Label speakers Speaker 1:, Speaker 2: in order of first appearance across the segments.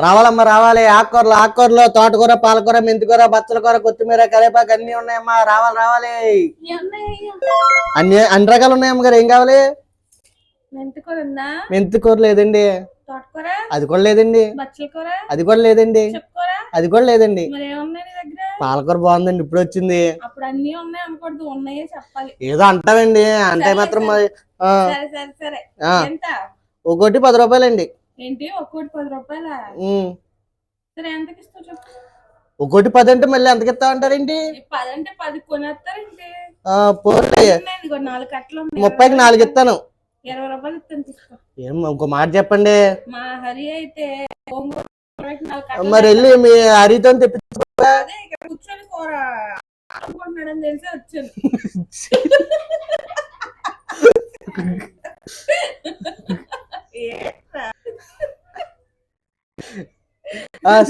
Speaker 1: రావాలమ్మా రావాలి. ఆకుకూరలు ఆకుకూరలు తోటకూర పాలకూర మెంతికూర బచ్చల కూర కొత్తిమీర కరివేపాకు అన్ని ఉన్నాయమ్మా. రావాలి రావాలి. అన్ని అన్ని రకాలు ఉన్నాయమ్మ గారు. ఏం కావాలి?
Speaker 2: మెంతికూర
Speaker 1: లేదండి. అది కూడా లేదండి. అది కూడా లేదండి. అది కూడా లేదండి. పాలకూర బాగుందండి. ఇప్పుడు వచ్చింది. ఏదో అంటావండి అంటే మాత్రం ఒక్కోటి పది రూపాయలండి.
Speaker 2: ఏంటి? ఒక్కోటి పది రూపాయల. సరే ఎంతకి ఇస్తావు చెప్పు.
Speaker 1: ఒక్కోటి పది అంటే మళ్ళీ ఎంతకి ఇస్తా అంటారేంటి
Speaker 2: పది అంటే పది కొనేస్తారేంటి? ఇదిగో నాలుగు కట్టలు ఉన్నాయి.
Speaker 1: ముప్పైకి నాలుగు ఇస్తాను.
Speaker 2: ఇరవై రూపాయలు ఇస్తాను తీసుకో.
Speaker 1: ఏం ఇంకో మాట చెప్పండి.
Speaker 2: మా హరి అయితే గోంగూర కూరకి నాలుగు కట్టలు
Speaker 1: మరి వెళ్ళి మీ హరితో తెప్పి
Speaker 2: అదే ఇక్కడ కూర్చొని కూర అనుకుంటున్నాడని తెలిసి వచ్చాను?
Speaker 1: ఆ,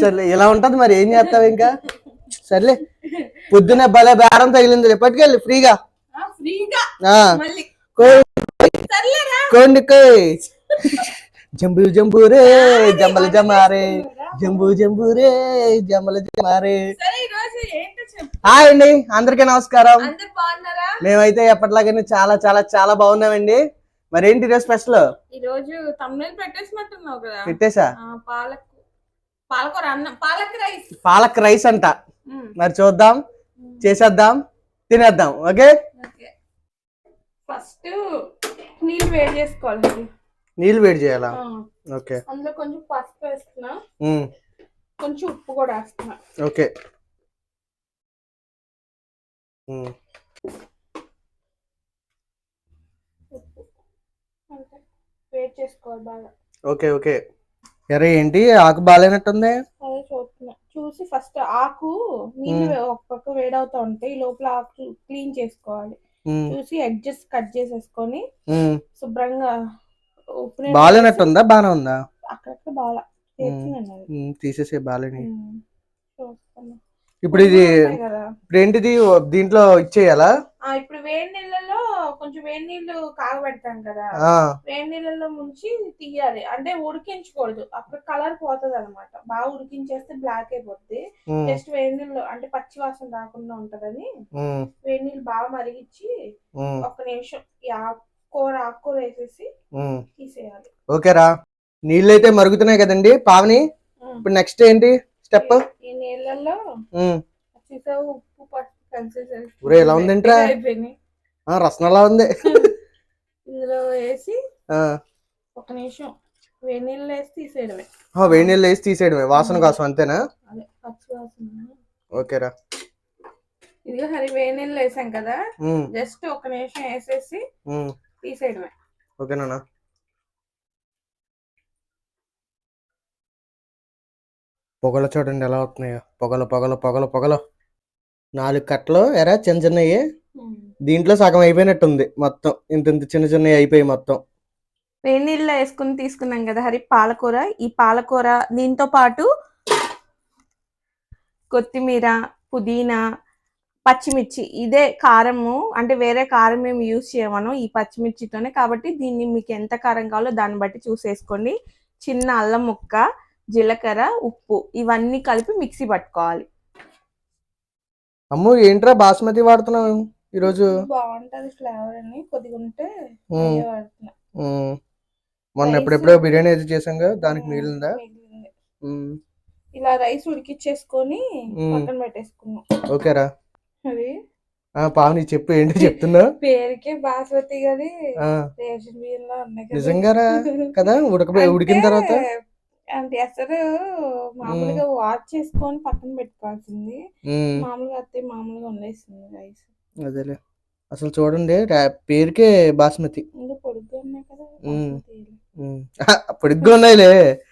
Speaker 1: సర్లే ఇలా ఉంటది మరి ఏం చేస్తావు ఇంకా? సర్లే పొద్దున్నే భలే బేరం తగిలింది పట్టుకెళ్ళి ఫ్రీగా.
Speaker 2: ఆ, ఫ్రీగా.
Speaker 1: ఆ,
Speaker 2: మళ్ళీ.
Speaker 1: కో-
Speaker 2: సర్లేరా.
Speaker 1: కోండి కోయ్. జంబు జంబూరే జంబల జమారే జంబు జంబూరే జంబల జమారే హాయ్ అండి అందరికీ నమస్కారం. మేమైతే ఎప్పటిలాగానే చాలా చాలా చాలా బాగున్నామండి. మరి ఏంటి ఈరోజు స్పెషల్?
Speaker 2: ఈ రోజు పెట్టేసినట్టున్నావు కదా.
Speaker 1: పెట్టేసా?
Speaker 2: పాలకు పాలకూర అన్నం పాలక్ రైస్.
Speaker 1: పాలక్ రైస్ అంట. మరి చూద్దాం చేసేద్దాం తినేద్దాం ఓకే?
Speaker 2: ఫస్ట్ నీళ్ళు వేడి చేసుకోవాలి
Speaker 1: నీళ్ళు వేడి చేయాలా? ఓకే.
Speaker 2: అందులో కొంచెం పసుపు వేస్తున్నా. కొంచెం ఉప్పు కూడా వేస్తున్నా.
Speaker 1: ఓకే.
Speaker 2: వేడి చేసుకోవాలి బాగా.
Speaker 1: Okay okay. సరే ఏంటి? ఆకు బాగాలేనట్టుంది
Speaker 2: అదే చూస్తున్నా. చూసి ఫస్ట్ ఆకు నీళ్ళు ఒక పక్క వేడవుతా ఉంటాయి ఈ లోపల ఆకు క్లీన్ చేసుకోవాలి. చూసి ఎడ్జెస్ కట్ చేసేసుకొని. శుభ్రంగా ఉప్పు
Speaker 1: బాగాలేనట్టుందా బాగానే ఉందా?
Speaker 2: అక్కడక్కడ బాగా
Speaker 1: తీసేసే బాగాలేని. ఇప్పుడు ఇది ఇప్పుడు ఏంటిది? దీంట్లో ఇచ్చేయాలా?
Speaker 2: ఇప్పుడు వేడి నీళ్ళలో కొంచెం వేడి నీళ్ళు కాగబెడతాం కదా వేడి నీళ్ళలో ముంచి తీయాలి. అంటే ఉడికించకూడదు. అప్పుడు కలర్ పోతుంది అనమాట బాగా ఉడికించేస్తే బ్లాక్ అయిపోద్ది జస్ట్ వేడి నీళ్ళు అంటే పచ్చి వాసన రాకుండా ఉంటదని వేడి నీళ్ళు బాగా మరిగించి ఒక్క నిమిషం ఆకుకూర ఆకుకూర వేసేసి. తీసేయాలి.
Speaker 1: ఓకేరా నీళ్ళు అయితే మరుగుతున్నాయి కదండి. పావని. ఇప్పుడు నెక్స్ట్ ఏంటి? స్టెప్
Speaker 2: ఈ నీళ్ళల్లో ఉప్పు పసుపు కలిసేసరి
Speaker 1: ఊరే ఎలా ఉందేంట్రా? రసనలా ఉంది.
Speaker 2: ఇందులో వేసి ఒక నిమిషం వేడి నీళ్ళు వేసి తీసేయడమే.
Speaker 1: ఆ, వేడి నీళ్ళు వేసి తీసేయడమే. వాసన కోసం అంతేనా?
Speaker 2: అదే పచ్చి వాసన.
Speaker 1: ఓకేరా
Speaker 2: ఇదిగో హరి వేడి నీళ్ళు వేసాం కదా? జస్ట్ ఒక నిమిషం వేసేసి తీసేయడమే.
Speaker 1: ఓకేనా పొగలు చూడండి ఎలా అవుతున్నాయో పొగలు పొగలు పొగలు పొగలు. నాలుగు కట్టలు ఎరా చిన్న చిన్నవి. దీంట్లో సగం అయిపోయినట్టుంది మొత్తం. ఇంత ఇంత చిన్న చిన్నవి అయిపోయి మొత్తం.
Speaker 2: వేడి నీళ్ళలో వేసుకుని తీసుకున్నాం కదా హరి పాలకూర. ఈ పాలకూర దీంతో పాటు కొత్తిమీర పుదీనా పచ్చిమిర్చి. ఇదే కారము అంటే వేరే కారం మేము యూజ్ చేయమను ఈ పచ్చిమిర్చితోనే. కాబట్టి దీన్ని మీకు ఎంత కారం కావాలో దాన్ని బట్టి చూసేసుకోండి. చిన్న అల్లం ముక్క జీలకర్ర ఉప్పు. ఇవన్నీ కలిపి మిక్సీ పట్టుకోవాలి.
Speaker 1: అమ్ము ఏంట్రా బాస్మతి వాడుతున్నావు? ఈరోజు
Speaker 2: బాగుంటది ఫ్లేవర్ అని కొద్దిగా ఉంటే.
Speaker 1: మొన్న ఎప్పుడెప్పుడో బిర్యానీ అయితే చేసాం కదా దానికి మిగిలిందా?
Speaker 2: ఇలా రైస్ ఉడికిచ్చేసుకొని. పక్కన పెట్టేసుకున్నాం.
Speaker 1: ఓకేరా
Speaker 2: అది?
Speaker 1: ఆ పావని చెప్పు ఏంటి చెప్తున్నా?
Speaker 2: పేరుకే బాస్మతి గది రేషన్ బియ్యంలో ఉన్నాయి కదా.
Speaker 1: నిజంగారా కదా? ఉడక ఉడికిన తర్వాత?
Speaker 2: అంటే అసలు మామూలుగా వాష్ చేసుకొని పక్కన పెట్టుకోవాల్సింది. మామూలుగా అత్తే మామూలుగా వండేసింది రైస్.
Speaker 1: అదేలే. అసలు చూడండి పేరుకే బాస్మతి.
Speaker 2: పొడుగ్గా
Speaker 1: ఉన్నాయిలే.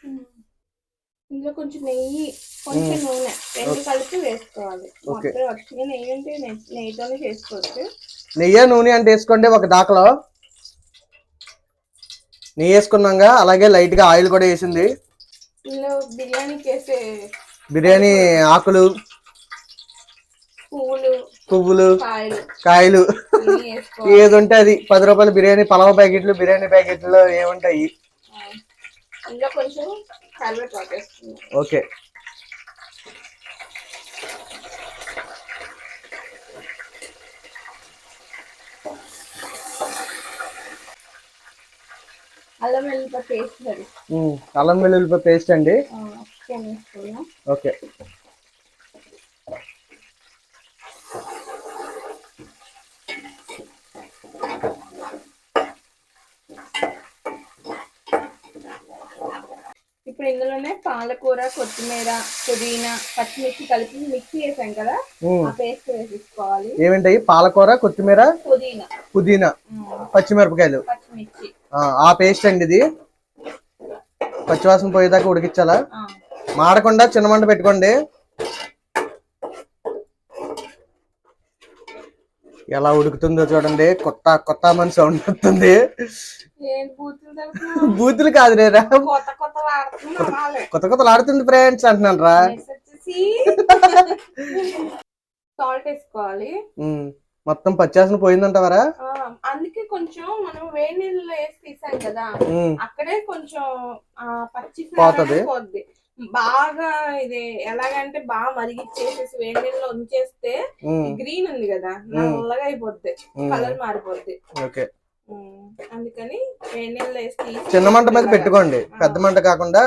Speaker 2: ఇందులో కొంచెం నెయ్యి కొంచెం నూనె రెండు. కలిపి వేసుకోవాలి. మొత్తం నెయ్యి నెయ్యి- నెయ్యితోనే చేసుకోవచ్చు.
Speaker 1: నెయ్యి నూనె అంటే వేసుకోండి ఒక దాకలో. నెయ్యి వేసుకున్నాగా అలాగే లైట్గా ఆయిల్ కూడా వేసింది.
Speaker 2: వేసే
Speaker 1: బిర్యానీ ఆకులు.
Speaker 2: పువ్వులు
Speaker 1: పువ్వులు
Speaker 2: కాయలు.
Speaker 1: ఏది ఉంటే అది పది రూపాయల బిర్యానీ పలావ్ ప్యాకెట్లు బిర్యానీ ప్యాకెట్లు ఏముంటాయి? ఓకే.
Speaker 2: అల్లం వెల్లుల్లిపాయ పేస్ట్
Speaker 1: ఉమ్, అల్లం వెల్లుల్లిపాయ పేస్ట్ అండి. ఓకే.
Speaker 2: ఇప్పుడు ఇందులోనే పాలకూర కొత్తిమీర పుదీనా పచ్చిమిర్చి కలిపి మిక్సీ చేసాం కదా ఆ పేస్ట్ వేసేసుకోవాలి.
Speaker 1: ఏమింటాయి పాలకూర కొత్తిమీర
Speaker 2: పుదీనా.
Speaker 1: పుదీనా పచ్చిమిరపకాయలు.
Speaker 2: పచ్చిమిర్చి.
Speaker 1: ఆ, పేస్ట్ అండి ఇది. పచ్చివాసన పోయేదాకా ఉడికించాలా? మాడకుండా చిన్న మంట పెట్టుకోండి. ఎలా ఉడుకుతుందో చూడండి. కొత్త కొత్త మన సౌండ్ వస్తుంది.
Speaker 2: బూతులు
Speaker 1: కాదు రేరా
Speaker 2: కొత్త కొత్త
Speaker 1: ఆడుతుంది ఫ్రెండ్స్ అంటున్నాను రా.
Speaker 2: సాల్ట్ వేసుకోవాలి.
Speaker 1: మొత్తం పచ్చాసన పోయిందంటవరా?
Speaker 2: అందుకే కొంచెం మనం వేడి నీళ్ళలో వేసి తీసాం కదా. అక్కడే కొంచెం పచ్చి
Speaker 1: పోతది.
Speaker 2: బాగా ఇది ఎలాగంటే బాగా మరిగిచ్చేసేసి వేడి నీళ్ళలో ఉంచేస్తే గ్రీన్ ఉంది కదా నల్లగా అయిపోద్ది కలర్ మారిపోద్ది.
Speaker 1: ఓకే.
Speaker 2: అందుకని వేడి నీళ్ళలో వేసి
Speaker 1: చిన్న మంట మీద పెట్టుకోండి పెద్ద మంట కాకుండా.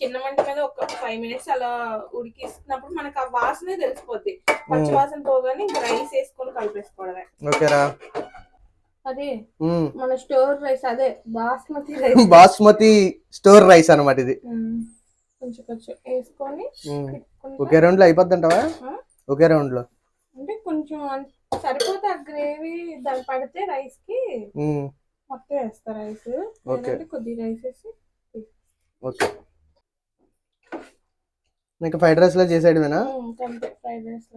Speaker 2: చిన్న మంట మీద ఒక ఫైవ్ మినిట్స్ అలా ఉడికిస్తున్నప్పుడు మనకు ఆ వాసనే తెలిసిపోద్ది. పచ్చి వాసన పోగానే ఇంకా రైస్ వేసుకొని కలిపేసుకోవడమే.
Speaker 1: ఓకేరా
Speaker 2: అదే మన స్టోర్ రైస్ అదే basmati rice.
Speaker 1: Basmati store rice అన్నమాట ఇది.
Speaker 2: కొంచెం కొంచెం వేసుకొని
Speaker 1: ఒకే రౌండ్లో అయిపోద్ది అంటావా? ఒకే రౌండ్లో.
Speaker 2: అంటే కొంచెం సరిపోతే ఆ గ్రేవీ దాని పడితే
Speaker 1: రైస్కి
Speaker 2: మొత్తం వేస్తా రైస్. లేదంటే కొద్ది రైస్ వేసి
Speaker 1: ఓకే. ఇంకా ఫ్రైడ్ రైస్లో చేసేయడమేనా?
Speaker 2: ఫ్రైడ్ రైస్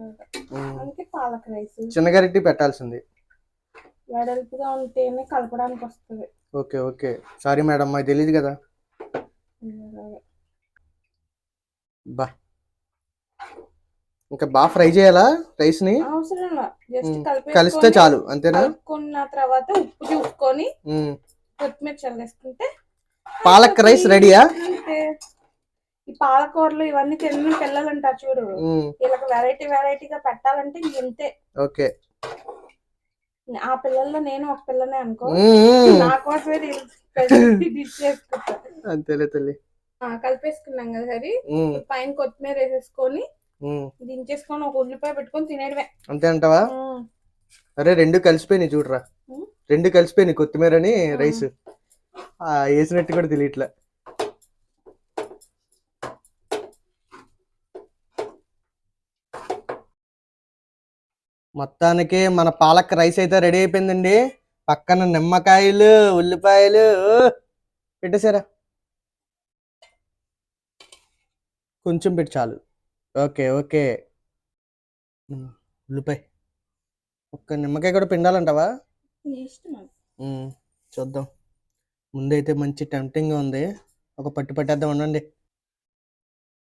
Speaker 2: అందుకే పాలక్ రైస్.
Speaker 1: చిన్న గరిటి పెట్టాల్సింది.
Speaker 2: వెడల్పుగా ఉంటేనే కలపడానికి వస్తుంది.
Speaker 1: Okay okay. సారీ మేడం మాకు తెలియదు కదా. బా. ఇంకా బాగా ఫ్రై చేయాలా
Speaker 2: రైస్ని
Speaker 1: కలిస్తే చాలు అంతేనా?
Speaker 2: కలుపుకున్న తర్వాత ఉప్పు చూసుకొని కొత్తిమీర చల్లేసుకుంటే
Speaker 1: పాలక్ రైస్ రెడీయా?
Speaker 2: ఈ పాలకూరలు ఇవన్నీ తిన్న పిల్లలు ఉంటారు చూడు వీళ్ళకి వెరైటీ వెరైటీగా పెట్టాలంటే ఇంతే.
Speaker 1: ఓకే.
Speaker 2: ఆ పిల్లల్లో నేను ఒక పిల్లనే అనుకో. నా కోసమే
Speaker 1: అంతేలే తల్లి.
Speaker 2: కలిపేసుకున్నాం కదా సరే పైన కొత్తిమీర వేసేసుకొని. దించేసుకొని ఒక ఉల్లిపాయ పెట్టుకొని తినేయడమే.
Speaker 1: అంతే అంటావా. అరే రెండు కలిసిపోయినాయి చూడరా. రెండు కలిసిపోయినాయి కొత్తిమీర అని రైస్. వేసినట్టు కూడా తెలియట్లే. మొత్తానికి మన పాలక్ రైస్ అయితే రెడీ అయిపోయిందండి. పక్కన నిమ్మకాయలు ఉల్లిపాయలు పెట్టేశారా కొంచెం పెట్టి చాలు. Okay okay. ఉల్లిపాయ. ఒక్క నిమ్మకాయ కూడా పిండాలంటావా? చూద్దాం. ముందైతే మంచి టెంప్టింగ్గా ఉంది. ఒక పట్టు పట్టేద్దాం ఉండండి.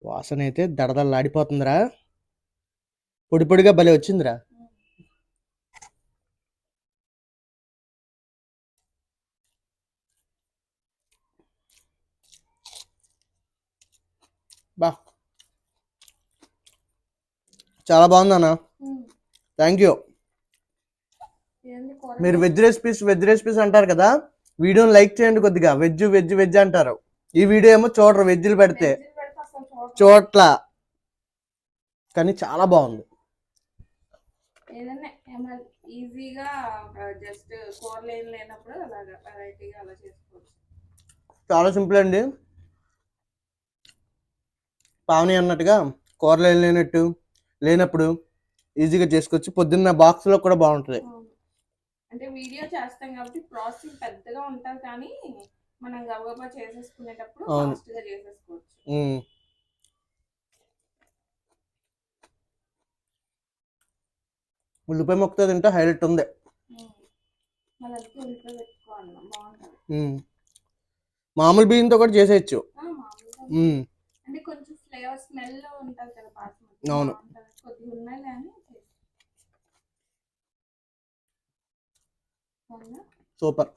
Speaker 1: వాసన అయితే దడదల్లాడిపోతుందిరా పొడి పొడిగా భలే వచ్చిందిరా. బా. చాలా బాగుంది అన్న. Thank you? మీరు వెజ్ రెసిపీస్ వెజ్ రెసిపీస్ అంటారు కదా వీడియోని లైక్ చేయండి కొద్దిగా. వెజ్ వెజ్ వెజ్ అంటారు. ఈ వీడియో ఏమో చూడరు వెజ్లు పెడితే. చోట్ల. కానీ చాలా బాగుంది. చాలా సింపుల్ అండి. పావని అన్నట్టుగా కూరలు లేనట్టు. లేనప్పుడు ఈజీగా చేసుకోవచ్చు పొద్దున్న బాక్స్లో కూడా బాగుంటుంది.
Speaker 2: అంటే వీడియో చేస్తాం కాబట్టి ప్రాసెసింగ్ పెద్దగా ఉంటుంది కానీ మనం గబగబా చేసేసుకునేటప్పుడు. ఫాస్ట్గా చేసేసుకోవచ్చు.
Speaker 1: ఉల్లిపాయ ముక్కతో తింటే హైలైట్ ఉంది. మామూలు బియ్యంతో కూడా చేసేయచ్చు.
Speaker 2: అంటే కొంచెం ఫ్లేవర్ స్మెల్ ఉంటుంది కదా
Speaker 1: అవును.
Speaker 2: కొద్దిగా ఉన్నాయి కానీ
Speaker 1: సూపర్.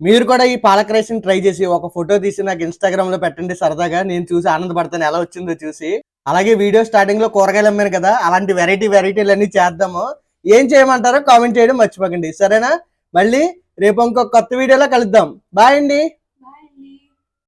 Speaker 1: మీరు కూడా ఈ పాలక్ రైస్ని ట్రై చేసి ఒక ఫోటో తీసి నాకు ఇన్స్టాగ్రామ్లో పెట్టండి సరదాగా. నేను చూసి ఆనందపడతాను ఎలా వచ్చిందో చూసి. అలాగే వీడియో స్టార్టింగ్లో కూరగాయలు అమ్మాను కదా అలాంటి వెరైటీ వెరైటీలు అన్ని చేద్దాము. ఏం చేయమంటారో కామెంట్ చేయడం మర్చిపోకండి. సరేనా? మళ్ళీ రేపు ఇంకొక కొత్త వీడియోలో కలుద్దాం. బాయ్ అండి.